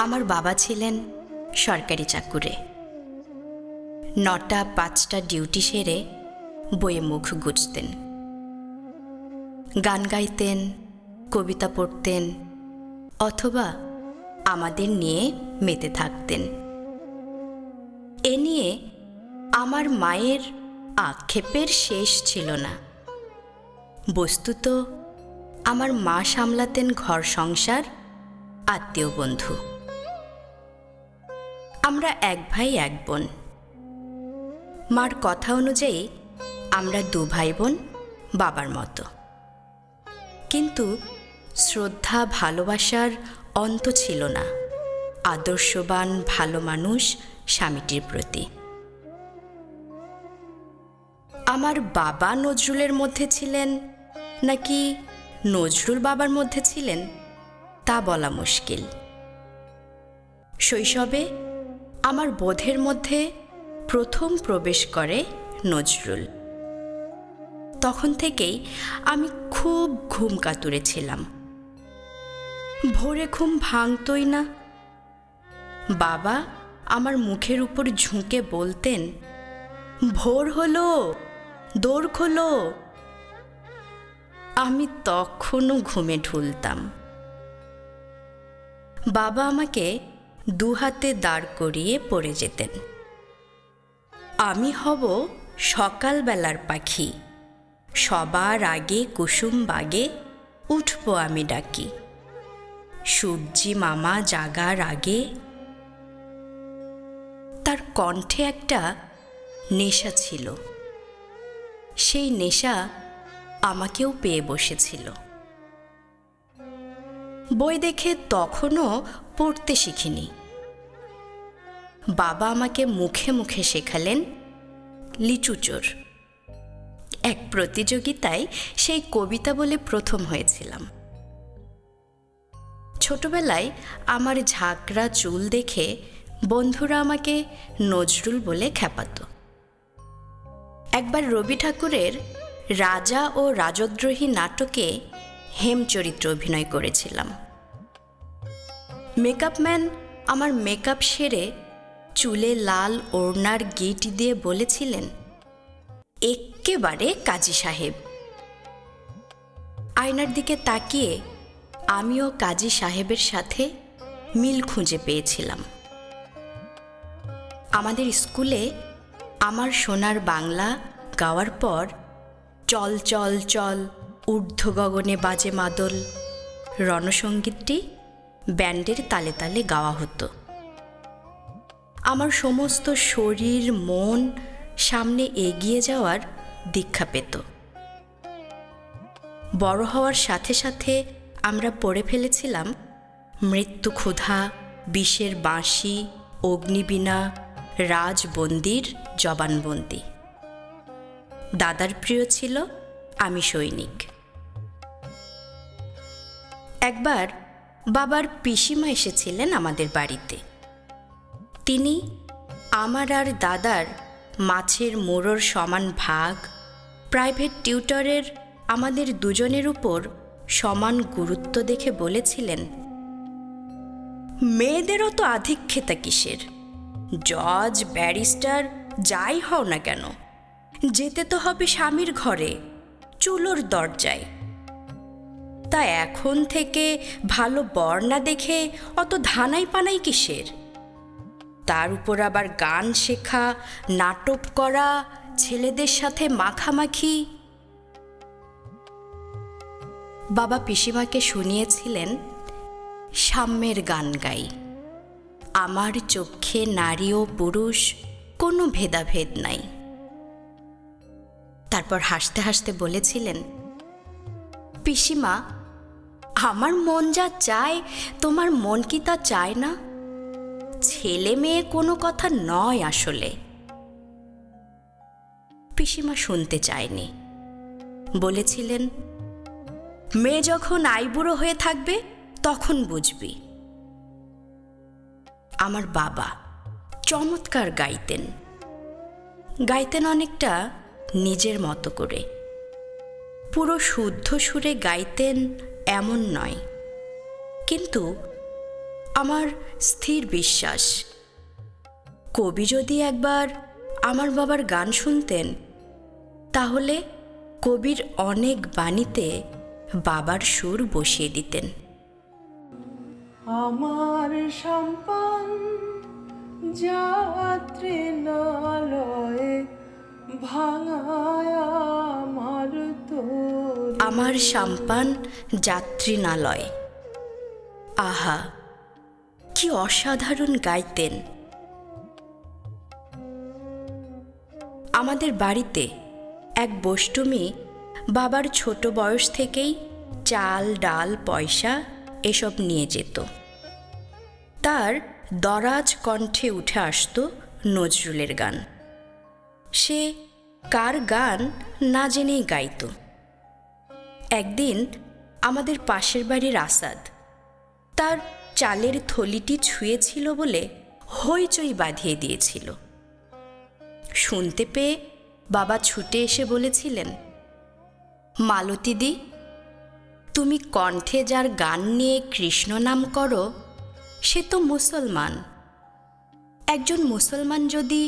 আমার বাবা ছিলেন সরকারি চাকুরে। নটা পাঁচটা ডিউটি সেরে বইয়ে মুখ গুজতেন। গান গাইতেন, কবিতা পড়তেন, অথবা আমাদের নিয়ে মেতে থাকতেন। এ নিয়ে আমার মায়ের আক্ষেপের শেষ ছিল না। বস্তুত আমার মা সামলাতেন ঘর সংসার, আত্মীয় বন্ধু। আমরা এক ভাই, এক বোন। মার কথা অনুযায়ী আমরা দু ভাই বোন, বাবার মতো। কিন্তু শ্রদ্ধা, ভালোবাসার অন্ত ছিল না। আদর্শবান, ভালো মানুষ স্বামীটির প্রতি। আমার বাবা নজরুলের মধ্যে ছিলেন নাকি নজরুল বাবার মধ্যে ছিলেন, তা বলা মুশকিল। শৈশবে আমার বোধের মধ্যে প্রথম প্রবেশ করে নজরুল। তখন থেকেই আমি খুব ঘুম কাতুরে ছিলাম ভোরে ঘুম ভাঙতই না। বাবা আমার মুখের উপর ঝুঁকে বলতেন, ভোর হলো দৌড় খোলো। আমি তখনও ঘুমে ঢুলতাম। বাবা আমাকে দু হাতে দাঁড় করিয়ে পড়ে যেতেন। আমি হব সকালবেলার পাখি। সবার আগে কুসুম বাগে উঠব আমি ডাকি। সূর্যি মামা জাগার আগে তার কণ্ঠে একটা নেশা ছিল। সেই নেশা আমাকেও পেয়ে বসেছিল। বই দেখে তখনও পড়তে শিখিনি। বাবা আমাকে মুখে মুখে শেখালেন লিচুচোর এক প্রতিযোগিতায় সেই কবিতা বলে প্রথম হয়েছিলাম। ছোটবেলায় আমার ঝাঁকড়া চুল দেখে বন্ধুরা আমাকে নজরুল বলে খ্যাপাতো। একবার রবি ঠাকুরের রাজা ও রাজদ্রোহী নাটকে হেম চরিত্র অভিনয় করেছিলাম। মেকআপ ম্যান আমার মেকআপ সেরে চুলে লাল ওড়নার গিট দিয়ে বলেছিলেন, এক্কেবারে কাজী সাহেব। আয়নার দিকে তাকিয়ে আমিও কাজী সাহেবের সাথে মিল খুঁজে পেয়েছিলাম। আমাদের স্কুলে আমার সোনার বাংলা গাওয়ার পর চল চল চল, ঊর্ধ্ব গগনে বাজে মাদল রণসঙ্গীতটি ব্যান্ডের তালে তালে গাওয়া হতো। আমার সমস্ত শরীর, মন সামনে এগিয়ে যাওয়ার দীক্ষা পেত। বড় হওয়ার সাথে সাথে আমরা পড়ে ফেলেছিলাম মৃত্যু ক্ষুধা, বিষের বাঁশি, অগ্নিবীণা, রাজবন্দির জবানবন্দি। দাদার প্রিয় ছিল আমি সৈনিক। একবার বাবার পিসিমা এসেছিলেন আমাদের বাড়িতে। তিনি আমার আর দাদার মাছের মোড়র সমান ভাগ। প্রাইভেট টিউটরের আমাদের দুজনের উপর সমান গুরুত্ব দেখে বলেছিলেন, মেয়েদেরও তো আধিক্ষেতা কিসের? জজ, ব্যারিস্টার, যাই হও না কেন, যেতে তো হবে স্বামীর ঘরে, চুলোর দরজায়। তা এখন থেকে ভালো বর না দেখে অত ধানাই পানাই কিসের? তার উপর আবার গান শেখা, নাটক করা, ছেলেদের সাথে মাখামাখি। বাবা পিসিমাকে শুনিয়েছিলেন, সাম্যের গান গাই। আমার চক্ষে নারী ও পুরুষ, কোনো ভেদাভেদ নাই। তারপর হাসতে হাসতে বলেছিলেন, পিসিমা, আমার মন যা চায়, তোমার মন কি তা চায় না? ছেলে মেয়ে কোনো কথা নয় আসলে। পিসিমা শুনতে চায়নি। বলেছিলেন, মেয়ে যখন আইবুড়ো হয়ে থাকবে, তখন বুঝবি। আমার বাবা চমৎকার গাইতেন। গাইতেন অনেকটা নিজের মতো করে। পুরো শুদ্ধ সুরে গাইতেন এমন নয়। কিন্তু আমার স্থির বিশ্বাস। কবি যদি একবার আমার বাবার গান শুনতেন তাহলে কবির অনেক বাণীতে বাবার সুর বসিয়ে দিতেন। আমার সম্পান যাত্রী নালয়ে ভাঙায় আমার আমার সাম্পান যাত্রীনালয় আহা! কি অসাধারণ গাইতেন। আমাদের বাড়িতে এক বষ্টমী বাবার ছোট বয়স থেকেই চাল, ডাল, পয়সা এসব নিয়ে যেত। তার দরাজ কণ্ঠে উঠে আসতো নজরুলের গান। সে কার গান না জেনেই গাইতো। একদিন আমাদের পাশের বাড়ির আসাদ তার চালের থলিটি ছুঁয়েছিল বলে হইচই বাঁধিয়ে দিয়েছিল। শুনতে পেয়ে বাবা ছুটে এসে বলেছিলেন মালতীদি তুমি কণ্ঠে যার গান নিয়ে কৃষ্ণ নাম করো, সে তো মুসলমান। একজন মুসলমান যদি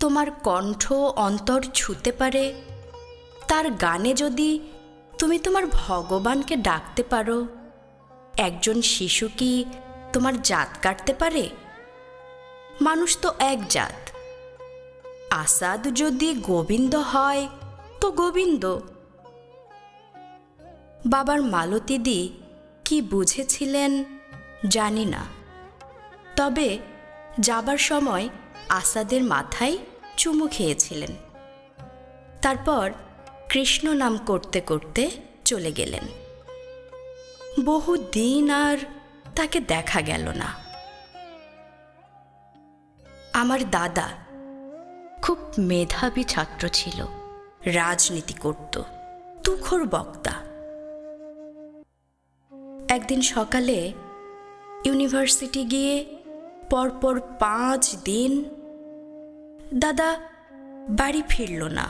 তোমার কণ্ঠ অন্তর ছুতে পারে, তার গানে যদি তুমি তোমার ভগবানকে ডাকতে পারো, একজন শিশু কি তোমার জাত কাটতে পারে? মানুষ তো এক জাত। আসাদ যদি গোবিন্দ হয়, তো গোবিন্দ। বাবার মালতীদি কি বুঝেছিলেন, জানি না। তবে যাবার সময় আসাদের মাথায় চুমু খেয়েছিলেন। তারপর কৃষ্ণ নাম করতে করতে চলে গেলেন। বহু দিন আর তাকে দেখা গেল না। আমার দাদা খুব মেধাবী ছাত্র ছিল, রাজনীতি করত, তুখর বক্তা। একদিন সকালে ইউনিভার্সিটি গিয়ে পরপর পাঁচ দিন দাদা বাড়ি ফিরল না।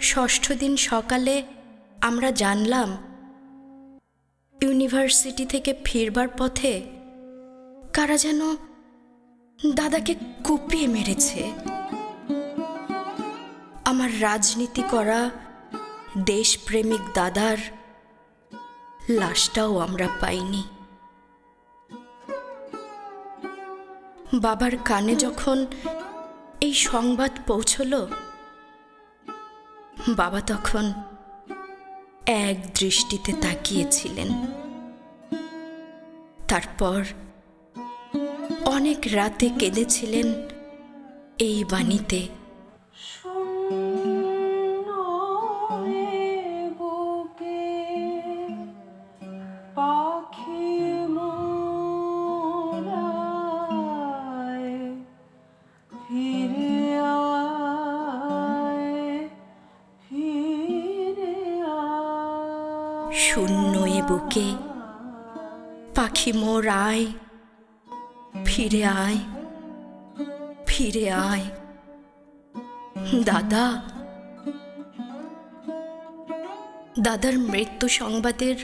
ষষ্ঠ দিন সকালে আমরা জানলাম ইউনিভার্সিটি থেকে ফিরবার পথে কারা যেন দাদাকে কুপিয়ে মেরেছে। আমার রাজনীতি করা দেশপ্রেমিক দাদার লাশটাও আমরা পাইনি। বাবার কানে যখন এই সংবাদ পৌঁছলো, বাবা তখন এক দৃষ্টিতে তাকিয়েছিলেন। তারপর অনেক রাতে কেঁদেছিলেন এই বাণীতে। বুকে পাখি মোর আয়, ফিরে আয় ফিরে আয়। দাদা, দাদার মৃত্যু সংবাদের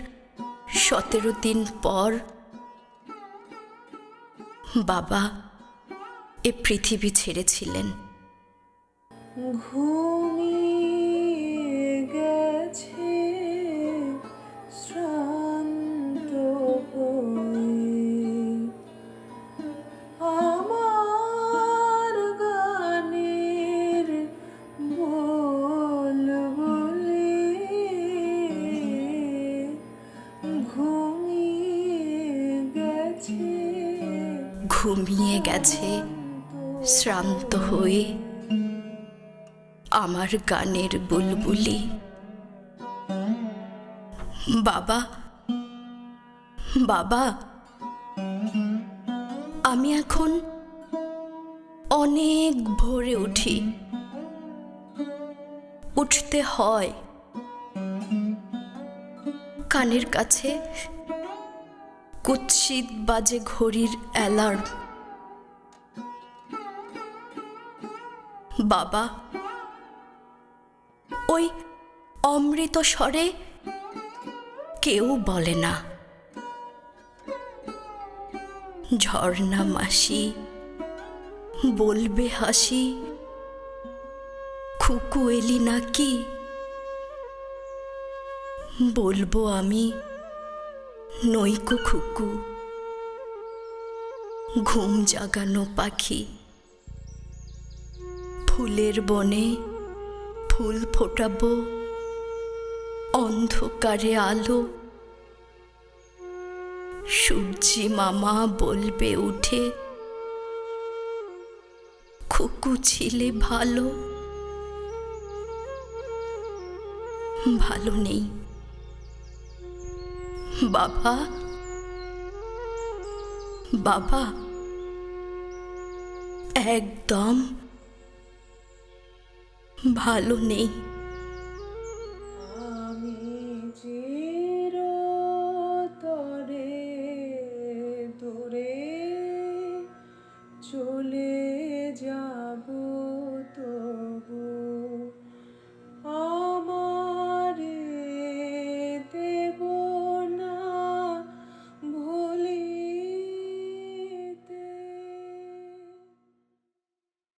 সতেরো দিন পর বাবা এ পৃথিবী ছেড়েছিলেন। ঘুমিয়ে ঘুমিয়ে গেছে, শ্রান্ত হয়ে আমার গানের বুলবুলি। বাবা বাবা, আমি এখন অনেক ভোরে উঠি। উঠতে হয়। কানের কাছে কুৎসিত বাজে ঘড়ির অ্যালার্ম। বাবা, ওই অমৃত স্বরে কেউ বলে না। ঝর্ণা মাসি বলবে হাসি, খুকু এলি নাকি? বলব আমি। নৈকো খুকু। ঘুম জাগানো পাখি। ফুলের বনে ফুল ফোটাবো। অন্ধকারে আলো। সূর্যি মামা বলবে উঠে। খুকু ছিলে ভালো। ভালো নেই। বাবা। বাবা। একদম ভালো নেই।